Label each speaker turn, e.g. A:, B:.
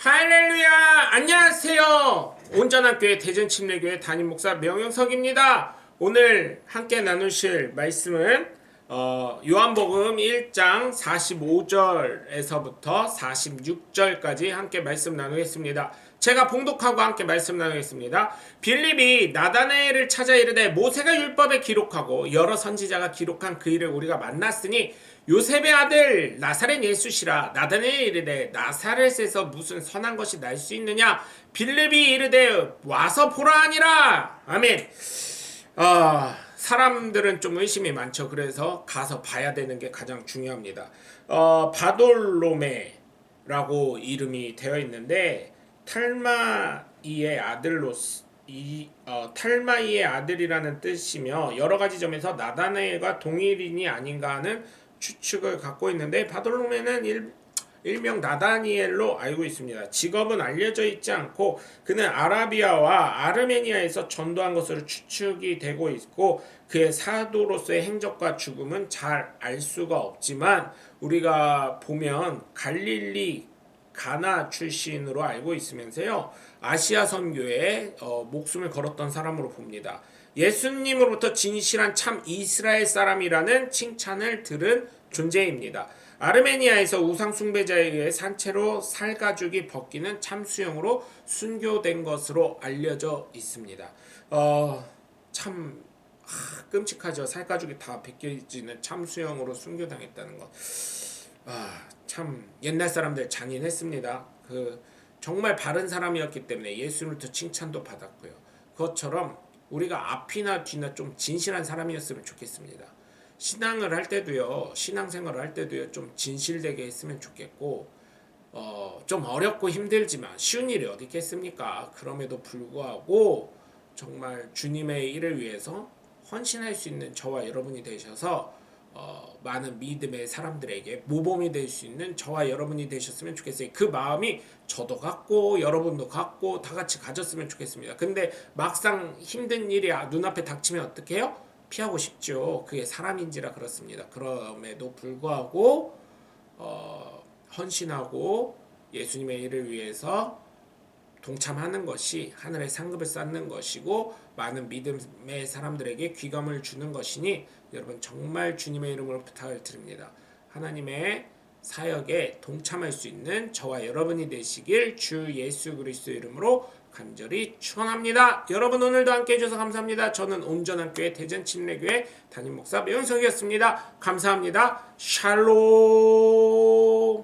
A: 할렐루야! 안녕하세요! 온전한 교회 대전침례교회 담임 목사 명영석입니다. 오늘 함께 나누실 말씀은 어, 요한복음 1장 45절에서부터 46절까지 함께 말씀 나누겠습니다. 제가 봉독하고 함께 말씀 나누겠습니다. 빌립이 나다나엘을 찾아 이르되 모세가 율법에 기록하고 여러 선지자가 기록한 그 일을 우리가 만났으니 요셉의 아들 나사렛 예수시라. 나다나엘 이르되 나사렛에서 무슨 선한 것이 날 수 있느냐? 빌립이 이르되 와서 보라 하니라. 아멘. 아, 사람들은 좀 의심이 많죠. 그래서 가서 봐야 되는 게 가장 중요합니다. 어, 바돌로메라고 이름이 되어 있는데 탈마이의 아들로스 이 어, 탈마이의 아들이라는 뜻이며 여러 가지 점에서 나다나엘과 동일인이 아닌가 하는 추측을 갖고 있는데 바돌로메는 일, 일명 나다니엘로 알고 있습니다. 직업은 알려져 있지 않고 그는 아라비아와 아르메니아에서 전도한 것으로 추측이 되고 있고 그의 사도로서의 행적과 죽음은 잘 알 수가 없지만 우리가 보면 갈릴리 가나 출신으로 알고 있으면서요 아시아 선교에 어, 목숨을 걸었던 사람으로 봅니다. 예수님으로부터 진실한 참 이스라엘 사람이라는 칭찬을 들은 존재입니다. 아르메니아에서 우상 숭배자에 의해 산채로 살가죽이 벗기는 참수형으로 순교된 것으로 알려져 있습니다. 어, 참 하, 끔찍하죠. 살가죽이 다 벗겨지는 참수형으로 순교당했다는 것. 아, 참 옛날 사람들 잔인했습니다. 그 정말 바른 사람이었기 때문에 예수님부터 칭찬도 받았고요. 그것처럼 우리가 앞이나 뒤나 좀 진실한 사람이었으면 좋겠습니다. 신앙을 할 때도요, 신앙생활을 할 때도요, 좀 진실되게 했으면 좋겠고, 어, 좀 어렵고 힘들지만 쉬운 일이 어디 있겠습니까? 그럼에도 불구하고 정말 주님의 일을 위해서 헌신할 수 있는 저와 여러분이 되셔서 어, 많은 믿음의 사람들에게 모범이 될 수 있는 저와 여러분이 되셨으면 좋겠어요. 그 마음이 저도 갖고 여러분도 갖고 다 같이 가졌으면 좋겠습니다. 근데 막상 힘든 일이 눈앞에 닥치면 어떻게 해요? 피하고 싶죠. 그게 사람인지라 그렇습니다. 그럼에도 불구하고 어, 헌신하고 예수님의 일을 위해서 동참하는 것이 하늘의 상급을 쌓는 것이고 많은 믿음의 사람들에게 귀감을 주는 것이니 여러분 정말 주님의 이름으로 부탁을 드립니다. 하나님의 사역에 동참할 수 있는 저와 여러분이 되시길 주 예수 그리스도 이름으로 간절히 축원합니다. 여러분 오늘도 함께 해주셔서 감사합니다. 저는 온전한 교회 대전 침례교회 담임 목사 매운석이었습니다. 감사합니다. 샬롬